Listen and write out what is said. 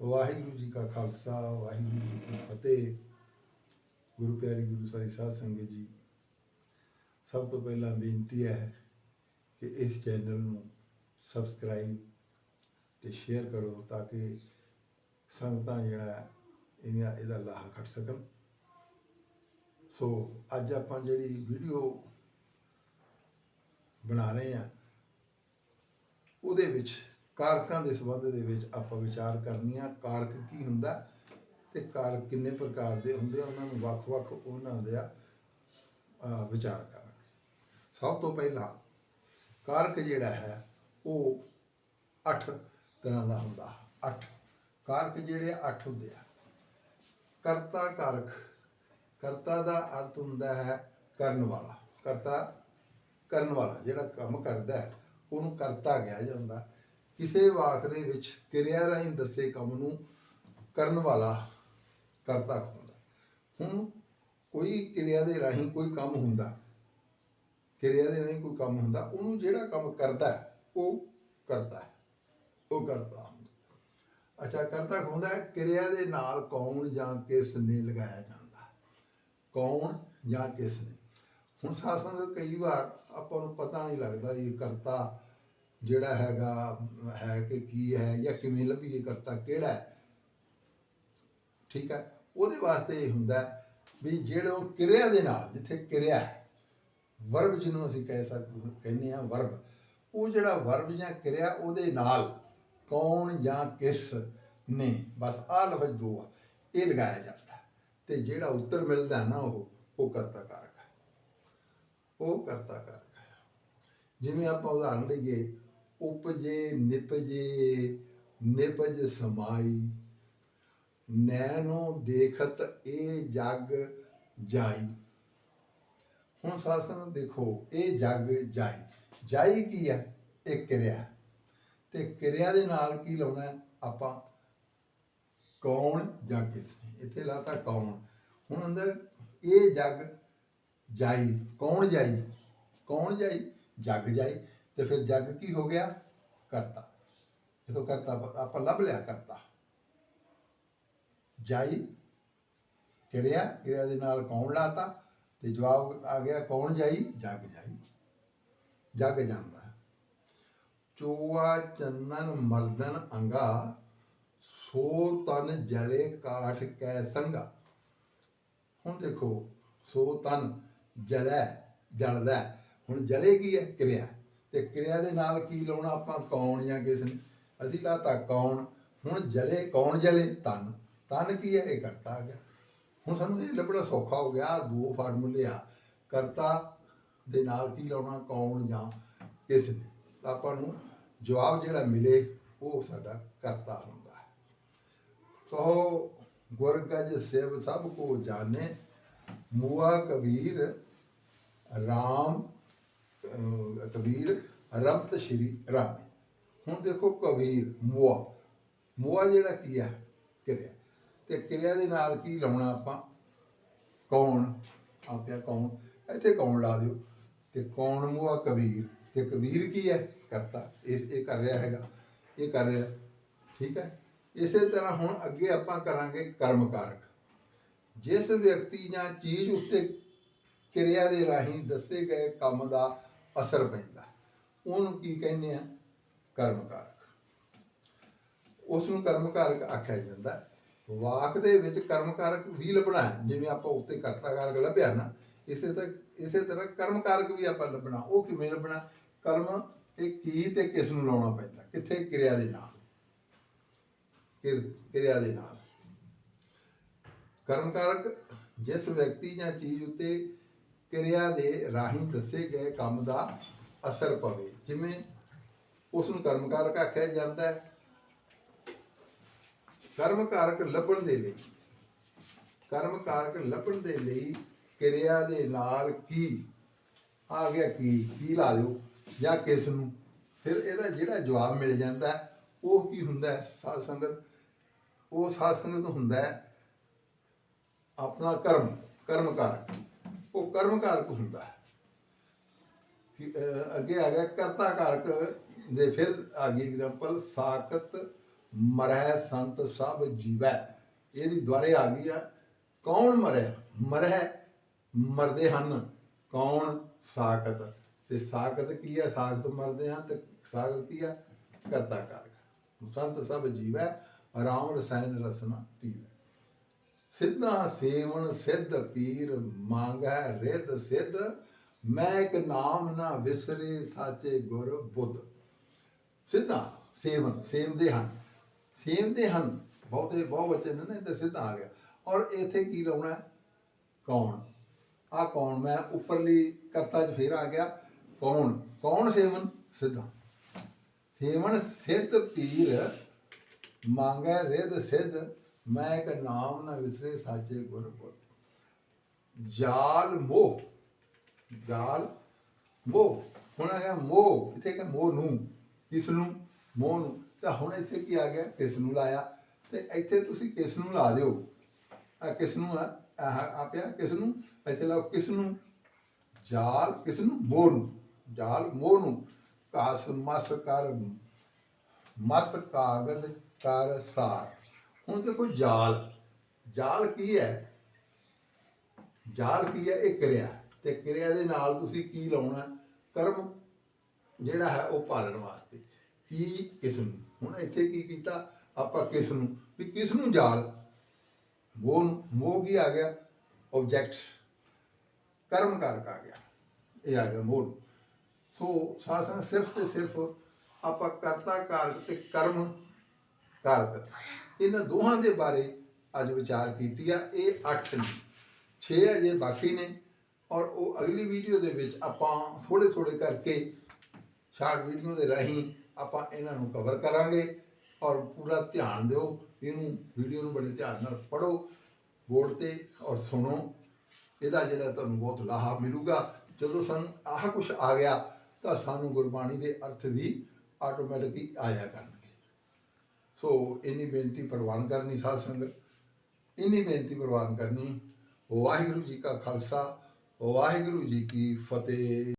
ਵਾਹਿਗੁਰੂ ਜੀ ਕਾ ਖਾਲਸਾ, ਵਾਹਿਗੁਰੂ ਜੀ ਕੀ ਫਤਿਹ। ਗੁਰੂ ਪਿਆਰੀ ਗੁਰੂ ਸਾਰੀ ਸਾਧ ਸੰਗਤ ਜੀ, ਸਭ ਤੋਂ ਪਹਿਲਾਂ ਬੇਨਤੀ ਹੈ ਕਿ ਇਸ ਚੈਨਲ ਨੂੰ ਸਬਸਕ੍ਰਾਈਬ ਤੇ ਸ਼ੇਅਰ ਕਰੋ ਤਾਂ ਕਿ ਸੰਗਤਾਂ ਜਿਹੜਾ ਹੈ ਇਹਦਾ ਇਹਦਾ ਲਾਹਾ ਖੱਟ ਸਕਣ। ਸੋ ਅੱਜ ਆਪਾਂ ਜਿਹੜੀ ਵੀਡੀਓ ਬਣਾ ਰਹੇ ਹਾਂ, ਉਹਦੇ ਵਿੱਚ ਕਾਰਕਾਂ ਦੇ ਸੰਬੰਧ ਦੇ ਵਿੱਚ ਆਪਾਂ ਵਿਚਾਰ ਕਰਨੀ ਆ, ਕਾਰਕ ਕੀ ਹੁੰਦਾ ਤੇ ਕਾਰਕ ਕਿੰਨੇ ਪ੍ਰਕਾਰ ਦੇ ਹੁੰਦੇ ਆ, ਉਹਨਾਂ ਨੂੰ ਵੱਖ-ਵੱਖ ਉਹਨਾਂ ਦੇ ਆ ਵਿਚਾਰ ਕਰਾਂਗੇ ਸਭ ਤੋਂ ਪਹਿਲਾਂ ਕਾਰਕ ਜਿਹੜਾ ਹੈ, ਉਹ 8 ਤਰ੍ਹਾਂ ਦਾ ਹੁੰਦਾ। 8 ਕਾਰਕ ਜਿਹੜੇ 8 ਹੁੰਦੇ ਆ, ਕਰਤਾ ਕਾਰਕ, ਕਰਤਾ ਦਾ ਅਰਥ ਹੁੰਦਾ ਹੈ ਕਰਨ ਵਾਲਾ। ਕਰਤਾ ਕਰਨ ਵਾਲਾ ਜਿਹੜਾ ਕੰਮ ਕਰਦਾ ਹੈ, ਉਹਨੂੰ ਕਰਤਾ ਕਿਹਾ ਜਾਂਦਾ। ਕਿਸੇ ਵਾਕ ਦੇ ਵਿੱਚ ਕਿਰਿਆ ਰਾਹੀਂ ਦੱਸੇ ਕੰਮ ਨੂੰ ਕਰਨ ਵਾਲਾ ਕਰਤਾ ਹੁੰਦਾ। ਹੁਣ ਕੋਈ ਕਿਰਿਆ ਦੇ ਰਾਹੀਂ ਕੋਈ ਕੰਮ ਹੁੰਦਾ, ਕਿਰਿਆ ਦੇ ਰਾਹੀਂ ਕੋਈ ਕੰਮ ਹੁੰਦਾ, ਉਹਨੂੰ ਜਿਹੜਾ ਕੰਮ ਕਰਦਾ ਉਹ ਕਰਦਾ ਉਹ ਕਰਦਾ ਅੱਛਾ, ਕਰਤਾ ਹੁੰਦਾ ਕਿਰਿਆ ਦੇ ਨਾਲ ਕੌਣ ਜਾਂ ਕਿਸ ਨੇ ਲਗਾਇਆ ਜਾਂਦਾ ਕੌਣ ਜਾਂ ਕਿਸ ਨੇ? ਹੁਣ ਸਾਸੰਗ ਕਈ ਵਾਰ ਆਪਾਂ ਨੂੰ ਪਤਾ ਨਹੀਂ ਲੱਗਦਾ ਇਹ ਕਰਤਾ ਜਿਹੜਾ ਹੈਗਾ, ਹੈ ਕਿ ਕੀ ਹੈ ਜਾਂ ਕਿਵੇਂ ਲੱਭੀਏ ਕਰਤਾ, ਕਿਹੜਾ ਹੈ? ਠੀਕ ਹੈ? ਉਹਦੇ ਵਾਸਤੇ ਇਹ ਹੁੰਦਾ ਵੀ ਜਿਹੜਾ ਕਿਰਿਆ ਦੇ ਨਾਲ, ਜਿੱਥੇ ਕਿਰਿਆ ਹੈ, ਵਰਬ ਜਿਹਨੂੰ ਅਸੀਂ ਕਹਿ ਸਕਦੇ ਕਹਿੰਦੇ ਆ ਵਰਬ, ਉਹ ਜਿਹੜਾ ਵਰਬ ਜਾਂ ਕਿਰਿਆ ਉਹਦੇ ਨਾਲ ਕੌਣ ਜਾਂ ਕਿਸ ਨੇ, ਬਸ ਆ ਲਫ਼ਜ਼ ਦੋ ਆ, ਇਹ ਲਗਾਇਆ ਜਾਂਦਾ ਹੈ। ਤੇ ਜਿਹੜਾ ਉੱਤਰ ਮਿਲਦਾ ਨਾ ਉਹ ਉਹ ਕਰਤਾ ਕਾਰਕ ਹੈ। ਉਹ ਕਰਤਾ ਕਾਰਕ ਹੈ। ਜਿਵੇਂ ਆਪਾਂ ਉਦਾਹਰਨ ਲਈਏ ਉਪਜੇ, ਨਿਪਜੇ, ਨਿਪਜ ਸਮਾਈ। ਨੈਣੋ ਦੇਖਤ ਇਹ ਜਗ ਜਾਈ। ਹੁਣ ਸਾਸਨ ਦੇਖੋ, ਇਹ ਜਗ ਜਾਈ। ਜਾਈ ਕੀ ਹੈ ਇਹ ਕਿਰਿਆ। ਤੇ ਕਿਰਿਆ ਦੇ ਨਾਲ ਕੀ ਲਾਉਣਾ ਆਪਾਂ ਕੌਣ ਜਾਂ ਕਿਸ ਨੇ? ਇੱਥੇ ਲਾਤਾ ਕੌਣ। ਹੁਣ ਅੰਦਰ ਇਹ ਜਗ ਜਾਈ। ਕੌਣ ਜਾਈ? ਕੌਣ ਜਾਈ? ਜਗ ਜਾਈ। ਤੇ ਫਿਰ ਜੱਗ ਕੀ ਹੋ ਗਿਆ? ਕਰਤਾ। ਜਦੋਂ ਕਰਤਾ, ਆਪਾਂ ਲੱਭ ਲਿਆ ਕਰਤਾ। ਜਾਈ, ਕਿਰਿਆ ਕਿਰਿਆ ਦੇ ਨਾਲ ਕੌਣ ਲਾਤਾ? ਤੇ ਜਵਾਬ ਆ ਗਿਆ, ਕੌਣ ਜਾਈ? ਜਗ ਜਾਈ। ਜਗ ਜਾਂਦਾ। ਚੋਆ ਚੰਨਨ ਮਰਦਨ ਅੰਗਾ, ਸੋ ਤਨ ਜਲੇ ਕਾਠ ਕੈ ਸੰਗਾ। ਹੁਣ ਦੇਖੋ, ਸੋ ਤਨ ਜਲੈ, ਜਲਦਾ। ਹੁਣ ਜਲੇ ਕੀ ਹੈ? ਕਿਰਿਆ। ਤੇ ਕਿਰਿਆ ਦੇ ਨਾਲ ਕੀ ਲਾਉਣਾ ਆਪਾਂ, ਕੌਣ ਜਾਂ ਕਿਸ ਨੇ? ਅਸੀਂ ਲਾਤਾ ਕੌਣ, ਹੁਣ ਜਲੇ, ਕੌਣ ਜਲੇ? ਤਨ ਤਨ ਕੀ ਹੈ? ਇਹ ਕਰਤਾ ਆ ਗਿਆ। ਹੁਣ ਸਾਨੂੰ ਇਹ ਲੱਭਣਾ ਸੌਖਾ ਹੋ ਗਿਆ ਦੋ ਫਾਰਮੂਲੇ ਆ। ਕਰਤਾ ਦੇ ਨਾਲ ਕੀ ਲਾਉਣਾ, ਕੌਣ ਜਾਂ ਕਿਸ ਨੇ? ਤਾਂ ਆਪਾਂ ਨੂੰ ਜਵਾਬ ਜਿਹੜਾ ਮਿਲੇ, ਉਹ ਸਾਡਾ ਕਰਤਾ ਹੁੰਦਾ ਹੈ। ਸੋ ਗੁਰ ਗਜ ਸਿਵ ਸਭ ਕੋ ਜਾਣੇ, ਮੂਆ ਕਬੀਰ, ਰਾਮ ਕਬੀਰ, ਰਮਤ ਸ਼੍ਰੀ ਰਾਮ। ਹੁਣ ਦੇਖੋ ਕਬੀਰ, ਮੂਆ। ਮੂਆ ਜਿਹੜਾ ਕੀ ਹੈ ਕਿਰਿਆ। ਤੇ ਕਿਰਿਆ ਦੇ ਨਾਲ ਕੀ ਲਾਉਣਾ ਆਪਾਂ? ਕੌਣ? ਆਪਿਆ ਕੌਣ? ਇੱਥੇ ਕੌਣ ਲਾ ਦਿਓ? ਤੇ ਕੌਣ ਮੂਆ? ਕਬੀਰ। ਤੇ ਕਬੀਰ ਕੀ ਹੈ? ਕਰਤਾ। ਇਹ ਇਹ ਕਰ ਰਿਹਾ ਹੈਗਾ। ਇਹ ਕਰ ਰਿਹਾ। ਠੀਕ ਹੈ? ਇਸੇ ਤਰ੍ਹਾਂ ਹੁਣ ਅੱਗੇ ਆਪਾਂ ਕਰਾਂਗੇ ਕਰਮ ਕਾਰਕ ਜਿਸ ਵਿਅਕਤੀ ਜਾਂ ਚੀਜ਼ ਉੱਤੇ ਕਿਰਿਆ ਦੇ ਰਾਹੀਂ ਦੱਸੇ ਗਏ ਕੰਮ ਦਾ ਅਸਰ ਪੈਂਦਾ। ਉਹਨੂੰ ਕੀ ਕਹਿੰਦੇ ਆ? ਕਰਮ ਉਸ ਨੂੰ ਕਰਮ ਆਖਿਆ ਜਾਂਦਾ। ਵਾਕ ਦੇ ਵਿੱਚ ਕਰਮ ਵੀ ਲੱਭਣਾ ਹੈ। ਜਿਵੇਂ ਆਪਾਂ ਉੱਤੇ ਕਰਤਾ ਕਾਰਕ ਲੱਭਿਆ ਨਾ, ਇਸੇ ਤਰ੍ਹਾਂ ਇਸੇ ਤਰ੍ਹਾਂ ਕਰਮ ਵੀ ਆਪਾਂ ਲੱਭਣਾ। ਉਹ ਕਿਵੇਂ ਲੱਭਣਾ? ਕਰਮ ਇਹ ਕੀ ਤੇ ਕਿਸ ਨੂੰ ਲਾਉਣਾ ਪੈਂਦਾ? ਕਿੱਥੇ? ਕਿਰਿਆ ਦੇ ਨਾਲ। ਕਿਰ- ਕਿਰਿਆ ਦੇ ਨਾਲ। ਕਰਮ ਕਾਰਕ ਜਿਸ ਵਿਅਕਤੀ ਜਾਂ ਚੀਜ਼ ਉੱਤੇ ਕਿਰਿਆ ਦੇ ਰਾਹੀਂ ਦੱਸੇ ਗਏ ਕੰਮ ਦਾ ਅਸਰ ਪਵੇ। ਜਿਵੇਂ ਉਸ ਨੂੰ ਕਰਮ ਕਾਰਕ ਆਖਿਆ ਜਾਂਦਾ ਹੈ। ਕਰਮ ਕਾਰਕ ਲੱਭਣ ਦੇ ਲਈ ਕਰਮ ਕਾਰਕ ਲੱਭਣ ਦੇ ਲਈ ਕਿਰਿਆ ਦੇ ਨਾਲ ਕੀ? ਆ ਗਿਆ ਕੀ? ਕੀ ਲਾ ਦਿਓ ਜਾਂ ਕਿਸ ਨੂੰ? ਫਿਰ ਇਹਦਾ ਜਿਹੜਾ ਜਵਾਬ ਮਿਲ ਜਾਂਦਾ ਉਹ ਕੀ ਹੁੰਦਾ ਹੈ? ਸਾਧ ਸੰਗਤ। ਉਹ ਸਾਧ ਸੰਗਤ ਹੁੰਦਾ ਹੈ ਆਪਣਾ ਕਰਮ ਕਰਮ ਕਾਰਕ ਉਹ ਕਰਮ ਕਾਰਕ ਹੁੰਦਾ ਹੈ। ਅੱਗੇ ਆ ਗਿਆ ਕਰਤਾ ਕਾਰਕ ਦੇ ਫਿਰ ਆ ਗਈ ਐਗਜ਼ਾਮਪਲ ਸਾਕਤ ਮਰਹਿ ਸੰਤ ਸਭ ਜੀਵੈ। ਇਹਦੀ ਦੁਆਰੇ ਆ ਗਈ ਆ, ਕੌਣ ਮਰਿਆ ਮਰਹਿ ਮਰਦੇ ਹਨ, ਕੌਣ ਸਾਖਤ? ਤੇ ਸਾਖਤ ਕੀ ਹੈ ਸਾਖਤ ਮਰਦੇ ਹਨ ਤੇ ਸਾਖਤ ਕੀ ਹੈ ਕਰਤਾ ਕਾਰਕ ਸੰਤ ਸਭ ਜੀਵੈ, ਰਾਮ ਰਸਾਇਣ ਰਸਨਾ ਪੀਵੈ। ਸਿੱਧਾ ਸੇਵਨ ਸਿੱਧ ਪੀਰ ਮੰਗੈ ਰਿੱਧ ਸਿੱਧ, ਮੈਂ ਇੱਕ ਨਾਮ ਨਾ ਵਿਸਰੇ ਸਾਚੇ ਗੁਰ ਬੁੱਧ। ਸਿੱਧਾ ਸੇਵਨ, ਸੇਵਦੇ ਹਨ ਸੇਵਦੇ ਹਨ। ਬਹੁਤੇ ਬਹੁ ਵਚਨ ਨੇ ਤੇ ਸਿੱਧਾ ਆ ਗਿਆ। ਔਰ ਇੱਥੇ ਕੀ ਲਾਉਣਾ ਕੌਣ? ਆ ਕੌਣ? ਮੈਂ ਉੱਪਰਲੀ ਕਰਤਾ ਚ ਫੇਰ ਆ ਗਿਆ। ਕੌਣ? ਕੌਣ ਸੇਵਨ? ਸਿੱਧਾ। ਸੇਵਨ ਸਿੱਧ ਪੀਰ ਮੰਗੈ ਰਿੱਧ ਸਿੱਧ ਮੈਂ ਇੱਕ ਨਾਮ ਨਾ ਵਿਸਰੇ ਸਾਚੇ ਗੁਰ ਬੁੱਧ ਜਾਲ ਮੋਹ। ਜਾਲ ਮੋਹ। ਹੁਣ ਆ ਮੋਹ। ਇੱਥੇ ਕਿ ਮੋਹ ਨੂੰ ਕਿਸ ਨੂੰ ਮੋਹ ਨੂੰ। ਤਾਂ ਹੁਣ ਇੱਥੇ ਕੀ ਆ ਗਿਆ? ਕਿਸ ਨੂੰ ਲਾਇਆ? ਤੇ ਇੱਥੇ ਤੁਸੀਂ ਕਿਸ ਨੂੰ ਲਾ ਦਿਓ? ਆ ਕਿਸ ਨੂੰ ਆ? ਆਪਿਆ ਕਿਸ ਨੂੰ? ਇੱਥੇ ਲਾਓ ਕਿਸ ਨੂੰ? ਜਾਲ ਕਿਸ ਨੂੰ? ਮੋਹ ਨੂੰ। ਜਾਲ ਮੋਹ ਨੂੰ। ਕਾਸ ਮਸ ਕਰ ਮਤ ਕਾਗਦ ਕਰ ਸਾਰ। ਹੁਣ ਦੇਖੋ ਜਾਲ ਜਾਲ ਕੀ ਹੈ? ਜਾਲ ਕੀ ਹੈ? ਇਹ ਕਿਰਿਆ। ਤੇ ਕਿਰਿਆ ਦੇ ਨਾਲ ਤੁਸੀਂ ਕੀ ਲਾਉਣਾ? ਕਰਮ, ਜਿਹੜਾ ਹੈ ਉਹ ਪਾਲਣ ਵਾਸਤੇ। ਕੀ ਕਿਸ ਨੂੰ ਹੁਣ ਇੱਥੇ ਕੀ ਕੀਤਾ? ਆਪਾਂ ਕਿਸ ਨੂੰ, ਵੀ ਕਿਸ ਨੂੰ ਜਾਲ? ਮੋਹ ਮੋਹ ਕੀ ਆ ਗਿਆ? ਆਬਜੈਕਟ ਕਰਮ ਕਾਰਕ ਆ ਗਿਆ। ਇਹ ਆ ਗਿਆ ਮੋਹ। ਨੂੰ। ਸੋ ਸਾਸਾ ਸਿਰਫ ਤੇ ਸਿਰਫ ਆਪਾਂ ਕਰਤਾ ਕਾਰਕ ਤੇ ਕਰਮ ਕਾਰਕ। ਇਹਨਾਂ ਦੋਹਾਂ ਦੇ ਬਾਰੇ ਅੱਜ ਵਿਚਾਰ ਕੀਤੀ ਆ, ਇਹ 8 ਨੇ। 6 ਅਜੇ ਬਾਕੀ ਨੇ। ਔਰ ਉਹ ਅਗਲੀ ਵੀਡੀਓ ਦੇ ਵਿੱਚ ਆਪਾਂ ਥੋੜੇ ਥੋੜੇ ਕਰਕੇ ਸ਼ਾਰਟ ਵੀਡੀਓ ਦੇ ਰਾਹੀਂ ਆਪਾਂ ਇਹਨਾਂ ਨੂੰ ਕਵਰ ਕਰਾਂਗੇ। ਔਰ ਪੂਰਾ ਧਿਆਨ ਦਿਓ, ਇਹਨੂੰ ਵੀਡੀਓ ਨੂੰ ਬੜੇ ਧਿਆਨ ਨਾਲ ਪੜੋ ਬੋਰਡ ਤੇ ਔਰ ਸੁਣੋ। ਇਹਦਾ ਜਿਹੜਾ ਤੁਹਾਨੂੰ ਬਹੁਤ ਲਾਹਾ ਮਿਲੂਗਾ। ਜਦੋਂ ਸਾਨੂੰ ਆਹ ਕੁਝ ਆ ਗਿਆ, ਤਾਂ ਸਾਨੂੰ ਗੁਰਬਾਣੀ ਦੇ ਅਰਥ ਵੀ ਆਟੋਮੈਟਿਕਲੀ ਆਇਆ ਕਰਨਗੇ। ਸੋ ਇੰਨੀ ਬੇਨਤੀ ਪ੍ਰਵਾਨ ਕਰਨੀ ਸਾਧ ਸੰਗਤ, ਇੰਨੀ ਬੇਨਤੀ ਪ੍ਰਵਾਨ ਕਰਨੀ। ਵਾਹਿਗੁਰੂ ਜੀ ਕਾ ਖਾਲਸਾ, ਵਾਹਿਗੁਰੂ ਜੀ ਕੀ ਫਤਿਹ।